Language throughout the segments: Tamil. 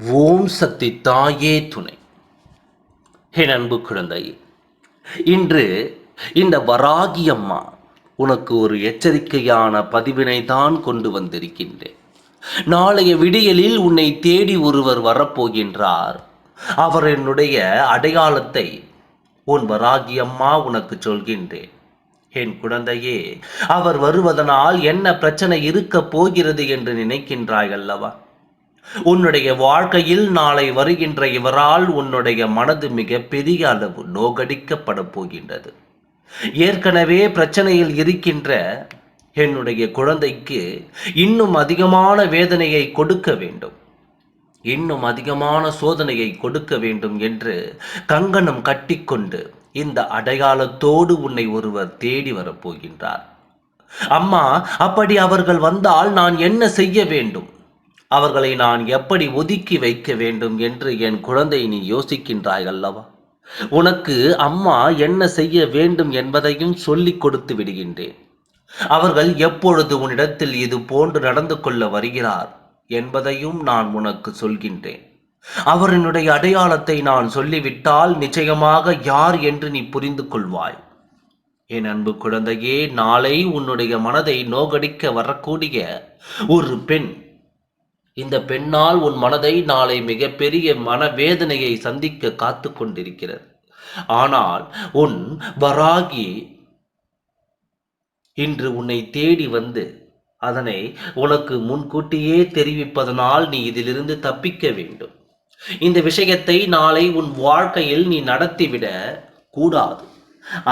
ஓம் சக்தி தாயே துணை. என் அன்பு குழந்தை இன்று இந்த வராகி அம்மா உனக்கு ஒரு எச்சரிக்கையான பதிவினை தான் கொண்டு வந்திருக்கின்றேன். நாளைய விடியலில் உன்னை தேடி ஒருவர் வரப்போகின்றார். அவர் என்னுடைய அடையாளத்தை உன் வராகி அம்மா உனக்கு சொல்கின்றேன். என் குழந்தையே அவர் வருவதனால் என்ன பிரச்சனை இருக்கப் போகிறது என்று நினைக்கின்றாய் அல்லவா? உன்னுடைய வாழ்க்கையில் நாளை வருகின்ற இவரால் உன்னுடைய மனது மிக பெரிய அளவு நோகடிக்கப்பட போகின்றது. ஏற்கனவே பிரச்சனையில் இருக்கின்ற என்னுடைய குழந்தைக்கு இன்னும் அதிகமான வேதனையை கொடுக்க வேண்டும். இன்னும் அதிகமான சோதனையை கொடுக்க வேண்டும் என்று கங்கணம் கட்டிக்கொண்டு இந்த அடையாளத்தோடு உன்னை ஒருவர் தேடி வரப்போகின்றார் அம்மா அப்படி அவர்கள் வந்தால் நான் என்ன செய்ய வேண்டும்? அவர்களை நான் எப்படி ஒதுக்கி வைக்க வேண்டும் என்று என் குழந்தை நீ யோசிக்கின்றாய் அல்லவா? உனக்கு அம்மா என்ன செய்ய வேண்டும் என்பதையும் சொல்லிக் கொடுத்து விடுகின்றேன். அவர்கள் எப்பொழுது உன்னிடத்தில் இது போன்று நடந்து கொள்ள வருகிறார் என்பதையும் நான் உனக்கு சொல்கின்றேன். அவரினுடைய அடையாளத்தை நான் சொல்லிவிட்டால் நிச்சயமாக யார் என்று நீ புரிந்து கொள்வாய். என் அன்பு குழந்தையே நாளை உன்னுடைய மனதை நோகடிக்க வரக்கூடிய ஒரு பெண் இந்த பெண்ணால் உன் மனதை நாளை மிகப்பெரிய மனவேதனையை சந்திக்க காத்து கொண்டிருக்கிறது. ஆனால் உன் வராகி இன்று உன்னை தேடி வந்து அதனை உனக்கு முன்கூட்டியே தெரிவிப்பதனால் நீ இதிலிருந்து தப்பிக்க வேண்டும். இந்த விஷயத்தை நாளை உன் வாழ்க்கையில் நீ நடத்திவிட கூடாது.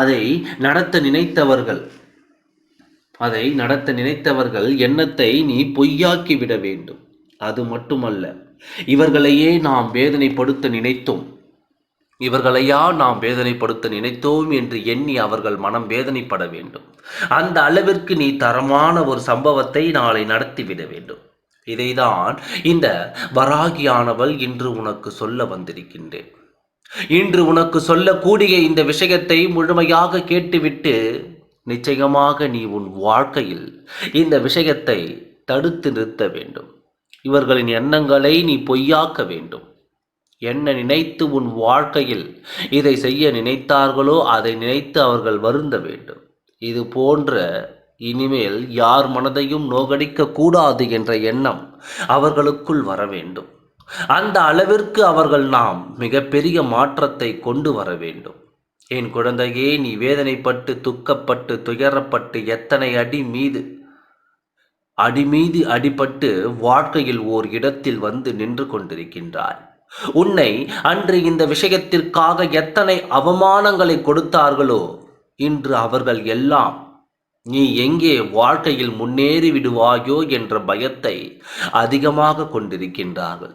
அதை நடத்த நினைத்தவர்கள் அதை நடத்த நினைத்தவர்கள் எண்ணத்தை நீ பொய்யாக்கிவிட வேண்டும். அது மட்டுமல்ல இவர்களையே நாம் வேதனைப்படுத்த நினைத்தோம். இவர்களையா நாம் வேதனைப்படுத்த நினைத்தோம் என்று எண்ணி அவர்கள் மனம் வேதனைப்பட வேண்டும். அந்த அளவிற்கு நீ தரமான ஒரு சம்பவத்தை நாளை நடத்திவிட வேண்டும். இதைதான் இந்த வராகியானவள் இன்று உனக்கு சொல்ல வந்திருக்கின்றேன். இன்று உனக்கு சொல்லக்கூடிய இந்த விஷயத்தை முழுமையாக கேட்டுவிட்டு நிச்சயமாக நீ உன் வாழ்க்கையில் இந்த விஷயத்தை தடுத்து நிறுத்த வேண்டும். இவர்களின் எண்ணங்களை நீ பொய்யாக்க வேண்டும். என்ன நினைத்து உன் வாழ்க்கையில் இதை செய்ய நினைத்தார்களோ அதை நினைத்து அவர்கள் வருந்த வேண்டும். இது போன்ற இனிமேல் யார் மனதையும் நோகடிக்க கூடாது என்ற எண்ணம் அவர்களுக்குள் வர வேண்டும். அந்த அளவிற்கு அவர்கள் நாம் மிகப்பெரிய மாற்றத்தை கொண்டு வர வேண்டும். என் குழந்தையே நீ வேதனைப்பட்டு துக்கப்பட்டு துயரப்பட்டு எத்தனை அடி மீது அடி மீது அடிபட்டு வாழ்க்கையில் ஓர் இடத்தில் வந்து நின்று கொண்டிருக்கின்றாய். உன்னை அன்று இந்த விஷயத்திற்காக எத்தனை அவமானங்களை கொடுத்தார்களோ இன்று அவர்கள் எல்லாம் நீ எங்கே வாழ்க்கையில் முன்னேறி விடுவாயோ என்ற பயத்தை அதிகமாக கொண்டிருக்கின்றார்கள்.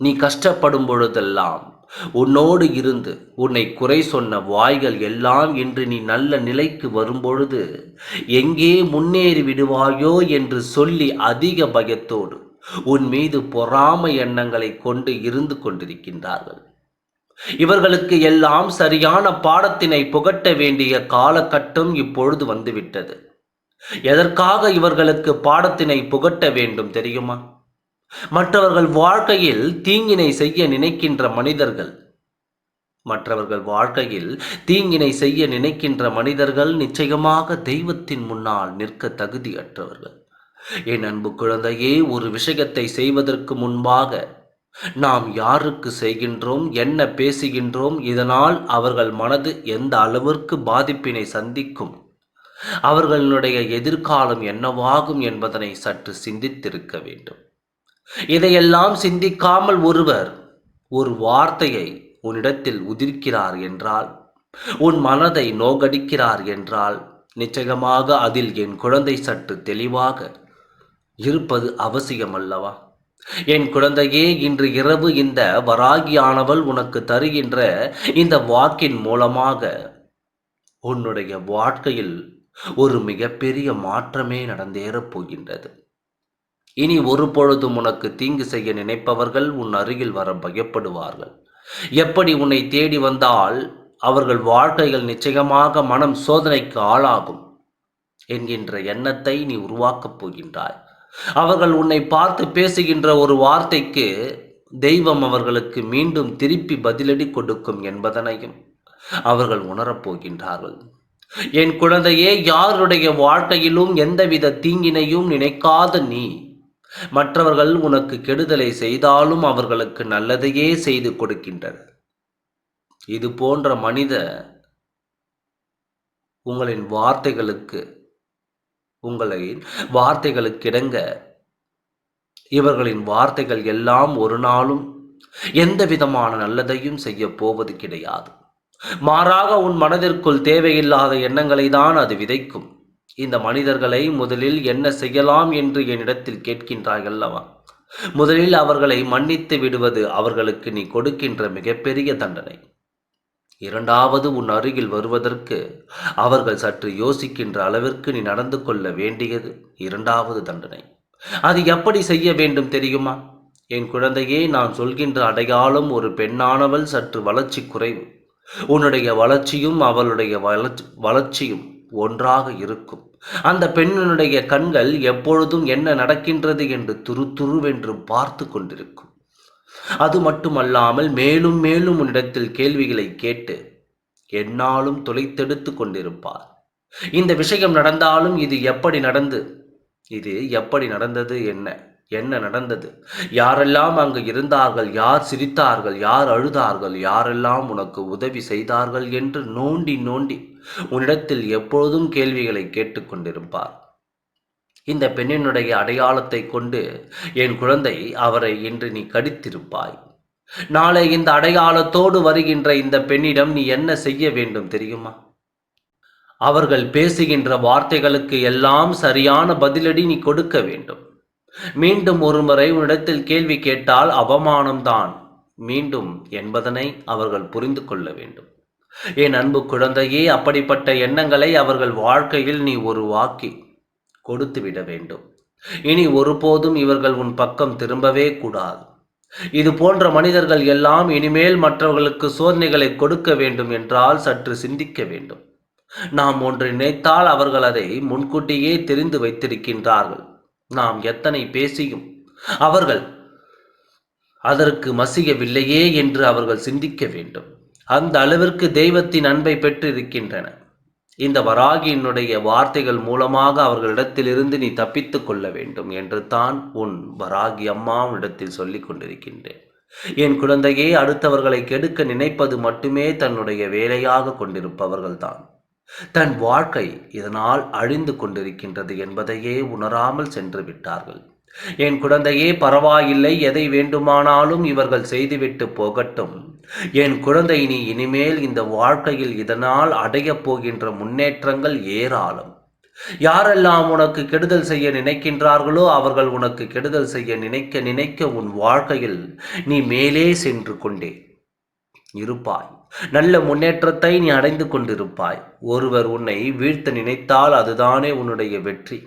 நீ கஷ்டப்படும் பொழுதெல்லாம் உன்னோடு இருந்து உன்னை குறை சொன்ன வாய்கள் எல்லாம் இன்று நீ நல்ல நிலைக்கு வரும்பொழுது எங்கே முன்னேறி விடுவாயோ என்று சொல்லி அதிக பயத்தோடு உன் மீது பொறாமை எண்ணங்களை கொண்டு இருந்து கொண்டிருக்கின்றார்கள். இவர்களுக்கு எல்லாம் சரியான பாடத்தினை புகட்ட வேண்டிய காலகட்டம் இப்பொழுது வந்துவிட்டது. எதற்காக இவர்களுக்கு பாடத்தினை புகட்ட வேண்டும் தெரியுமா? மற்றவர்கள் வாழ்க்கையில் தீங்கினை செய்ய நினைக்கின்ற மனிதர்கள். மற்றவர்கள் வாழ்க்கையில் தீங்கினை செய்ய நினைக்கின்ற மனிதர்கள் நிச்சயமாக தெய்வத்தின் முன்னால் நிற்க தகுதியற்றவர்கள். என் அன்பு குழந்தையே ஒரு விஷயத்தை செய்வதற்கு முன்பாக நாம் யாருக்கு செய்கின்றோம் என்ன பேசுகின்றோம் இதனால் அவர்கள் மனது எந்த அளவிற்கு பாதிப்பினை சந்திக்கும் அவர்களுடைய எதிர்காலம் என்னவாகும் என்பதனை சற்று சிந்தித்திருக்க வேண்டும். இதையெல்லாம் சிந்திக்காமல் ஒருவர் ஒரு வார்த்தையை உன்னிடத்தில் உதிர்க்கிறார் என்றால் உன் மனதை நோகடிக்கிறார் என்றால் நிச்சயமாக அதில் என் குழந்தை சற்று தெளிவாக இருப்பது அவசியம் அல்லவா என் குழந்தையே இன்று இரவு இந்த வராகியானவள் உனக்கு தருகின்ற இந்த வாக்கின் மூலமாக உன்னுடைய வாழ்க்கையில் ஒரு மிகப்பெரிய மாற்றமே நடந்தேறப் போகின்றது. இனி ஒரு பொழுதும் உனக்கு தீங்கு செய்ய நினைப்பவர்கள் உன் அருகில் வர பயப்படுவார்கள். எப்படி உன்னை தேடி வந்தால் அவர்கள் வாழ்க்கைகள் நிச்சயமாக மனம் சோதனைக்கு ஆளாகும் என்கின்ற எண்ணத்தை நீ உருவாக்கப் போகின்றாய். அவர்கள் உன்னை பார்த்து பேசுகின்ற ஒரு வார்த்தைக்கு தெய்வம் அவர்களுக்கு மீண்டும் திருப்பி பதிலடி கொடுக்கும் என்பதனையும் அவர்கள் உணரப் போகின்றார்கள். என் குழந்தையே யாருடைய வாழ்க்கையிலும் எந்தவித தீங்கினையும் நினைக்காத நீ மற்றவர்கள் உனக்கு கெடுதலை செய்தாலும் அவர்களுக்கு நல்லதையே செய்து கொடுக்கின்றனர். இது போன்ற மனித உங்களின் வார்த்தைகளுக்கு உங்களின் வார்த்தைகளுக்கிடங்க இவர்களின் வார்த்தைகள் எல்லாம் ஒரு நாளும் எந்த விதமான நல்லதையும் செய்ய போவது கிடையாது. மாறாக உன் மனதிற்குள் தேவையில்லாத எண்ணங்களை தான் அது விதைக்கும். இந்த மனிதர்களை முதலில் என்ன செய்யலாம் என்று என்னிடத்தில் கேட்கின்றாய் அல்லவா? முதலில் அவர்களை மன்னித்து விடுவது அவர்களுக்கு நீ கொடுக்கின்ற மிகப்பெரிய தண்டனை. இரண்டாவது உன் அருகில் வருவதற்கு அவர்கள் சற்று யோசிக்கின்ற அளவிற்கு நீ நடந்து கொள்ள வேண்டியது இரண்டாவது தண்டனை. அது எப்படி செய்ய வேண்டும் தெரியுமா? என் குழந்தையே நான் சொல்கின்ற அடையாளம் ஒரு பெண்ணானவள் சற்று வளர்ச்சி குறைவு. உன்னுடைய வளர்ச்சியும் அவளுடைய வளர்ச்சி வளர்ச்சியும் ஒன்றாக இருக்கும். அந்த பெண்ணினுடைய கண்கள் எப்பொழுதும் என்ன நடக்கின்றது என்று துருதுருவென்று பார்த்து கொண்டிருக்கும். அது மட்டுமல்லாமல் மேலும் மேலும் உன்னிடத்தில் கேள்விகளை கேட்டு என்னாலும் தொலைத்தெடுத்து கொண்டிருப்பார் இந்த விஷயம் நடந்தாலும் இது எப்படி நடந்து இது எப்படி நடந்தது என்ன? என்ன நடந்தது? யாரெல்லாம் அங்கு இருந்தார்கள்? யார் சிரித்தார்கள்? யார் அழுதார்கள்? யாரெல்லாம் உனக்கு உதவி செய்தார்கள் என்று நோண்டி நோண்டி உன்னிடத்தில் எப்பொழுதும் கேள்விகளை கேட்டுக்கொண்டிருப்பார் இந்த பெண்ணினுடைய அடையாளத்தை கொண்டு என் குழந்தை அவரை இன்று நீ கடித்திருப்பாய். நாளை இந்த அடையாளத்தோடு வருகின்ற இந்த பெண்ணிடம் நீ என்ன செய்ய வேண்டும் தெரியுமா? அவர்கள் பேசுகின்ற வார்த்தைகளுக்கு எல்லாம் சரியான பதிலடி நீ கொடுக்க வேண்டும். மீண்டும் ஒருமுறை உன்னிடத்தில் கேள்வி கேட்டால் அவமானம்தான். மீண்டும் என்பதனை அவர்கள் புரிந்து கொள்ள வேண்டும். என் அன்பு குழந்தையே அப்படிப்பட்ட எண்ணங்களை அவர்கள் வாழ்க்கையில் நீ உருவாக்கி கொடுத்து விட வேண்டும். இனி ஒருபோதும் இவர்கள் உன் பக்கம் திரும்பவே கூடாது. இது போன்ற மனிதர்கள் எல்லாம் இனிமேல் மற்றவர்களுக்கு சோதனைகளை கொடுக்க வேண்டும் என்றால் சற்று சிந்திக்க வேண்டும். நாம் ஒன்று நினைத்தால் அவர்கள் அதை முன்கூட்டியே தெரிந்து வைத்திருக்கின்றார்கள். நாம் எத்தனை பேசியும் அவர்கள் அதற்கு மசியவில்லையே என்று அவர்கள் சிந்திக்க வேண்டும். அந்த அளவிற்கு தெய்வத்தின் அன்பை பெற்று இருக்கின்றன இந்த வராகியினுடைய வார்த்தைகள் மூலமாக அவர்களிடத்திலிருந்து நீ தப்பித்துக் கொள்ள வேண்டும் என்று தான் உன் வராகி அம்மாவிடத்தில் சொல்லிக் கொண்டிருக்கின்றேன். என் குழந்தையே அடுத்தவர்களை கெடுக்க நினைப்பது மட்டுமே தன்னுடைய வேலையாக கொண்டிருப்பவர்கள்தான். தன் வாழ்க்கை இதனால் அழிந்து கொண்டிருக்கின்றது என்பதையே உணராமல் சென்று விட்டார்கள். என் குழந்தையே பரவாயில்லை எதை வேண்டுமானாலும் இவர்கள் செய்துவிட்டு போகட்டும். என் குழந்தை நீ இனிமேல் இந்த வாழ்க்கையில் இதனால் அடையப் போகின்ற முன்னேற்றங்கள் ஏராளம். யாரெல்லாம் உனக்கு கெடுதல் செய்ய நினைக்கின்றார்களோ அவர்கள் உனக்கு கெடுதல் செய்ய நினைக்க நினைக்க உன் வாழ்க்கையில் நீ மேலே சென்று கொண்டே. இருப்பாய். நல்ல முன்னேற்றத்தை நீ அடைந்து கொண்டிருப்பாய். ஒருவர் உன்னை வீழ்த்த நினைத்தால் அதுதானே உன்னுடைய வெற்றி.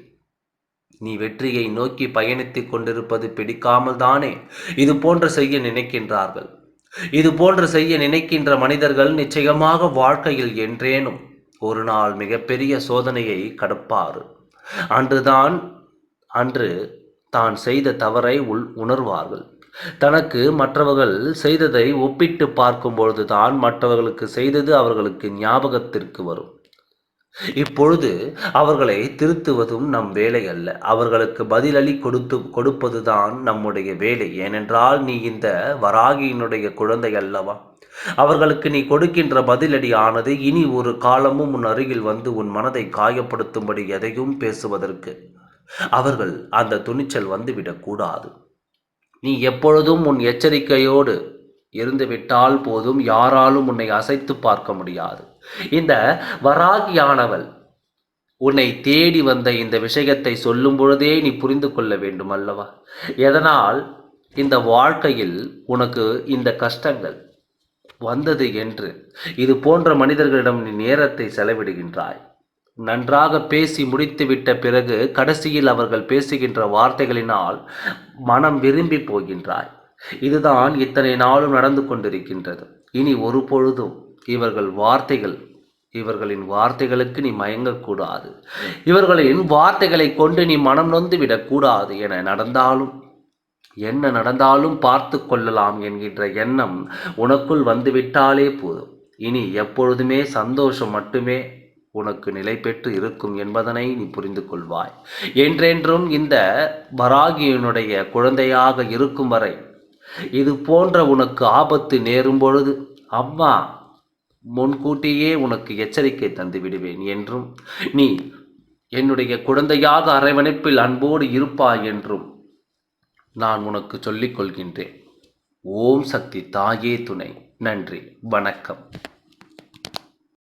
நீ வெற்றியை நோக்கி பயணித்துக் கொண்டிருப்பது பிடிக்காமல் தானே? இது போன்ற செய்ய நினைக்கின்றார்கள். இது போன்ற செய்ய நினைக்கின்ற மனிதர்கள் நிச்சயமாக வாழ்க்கையில் என்றேனும். ஒரு நாள் மிகப்பெரிய சோதனையை கடப்பார் அன்றுதான் அன்று தான் செய்த தவறை உள் உணர்வார்கள். தனக்கு மற்றவர்கள் செய்ததை ஒப்பிட்டு பார்க்கும் பொழுதுதான் மற்றவர்களுக்கு செய்தது அவர்களுக்கு ஞாபகத்திற்கு வரும். இப்பொழுது அவர்களை திருத்துவதும் நம் வேலை அல்ல. அவர்களுக்கு பதிலளி கொடுத்து கொடுப்பதுதான் நம்முடைய வேலை. ஏனென்றால் நீ இந்த வராகியினுடைய குழந்தை அல்லவா? அவர்களுக்கு நீ கொடுக்கின்ற பதிலடி ஆனது இனி ஒரு காலமும் உன் அருகில் வந்து உன் மனதை காயப்படுத்தும்படி எதையும் பேசுவதற்கு. அவர்கள் அந்த துணிச்சல் வந்துவிடக்கூடாது நீ எப்பொழுதும் உன் எச்சரிக்கையோடு இருந்துவிட்டால் போதும் யாராலும் உன்னை அசைத்து பார்க்க முடியாது. இந்த வராகியானவள் உன்னை தேடி வந்த இந்த விஷயத்தை சொல்லும் பொழுதே நீ புரிந்து கொள்ள வேண்டும் அல்லவா? எதனால்? இந்த வாழ்க்கையில் உனக்கு இந்த கஷ்டங்கள் வந்தது என்று. இது போன்ற மனிதர்களிடம் நீ நேரத்தை செலவிடுகின்றாய். நன்றாக பேசி முடித்துவிட்ட பிறகு கடைசியில் அவர்கள் பேசுகின்ற வார்த்தைகளினால் மனம் விரும்பி போகின்றாய். இதுதான் இத்தனை நாளும் நடந்து கொண்டிருக்கின்றது. இனி ஒரு பொழுதும் இவர்கள் வார்த்தைகள் இவர்களின் வார்த்தைகளுக்கு நீ மயங்கக்கூடாது. இவர்களின் வார்த்தைகளை கொண்டு நீ மனம் நொந்து விடக்கூடாது என நடந்தாலும் என்ன நடந்தாலும் பார்த்து கொள்ளலாம் என்கின்ற எண்ணம் உனக்குள் வந்துவிட்டாலே போதும். இனி எப்பொழுதுமே சந்தோஷம் மட்டுமே உனக்கு நிலை பெற்று இருக்கும் என்பதனை நீ புரிந்து கொள்வாய். என்றென்றும் இந்த வராகியனுடைய குழந்தையாக இருக்கும் வரை இது போன்ற உனக்கு ஆபத்து நேரும் பொழுது அம்மா முன்கூட்டியே உனக்கு எச்சரிக்கை தந்து விடுவேன் என்றும் நீ என்னுடைய குழந்தையாக அரவணைப்பில் அன்போடு இருப்பாய் என்றும் நான் உனக்கு சொல்லிக் கொள்கின்றேன். ஓம் சக்தி தாயே துணை. நன்றி. வணக்கம்.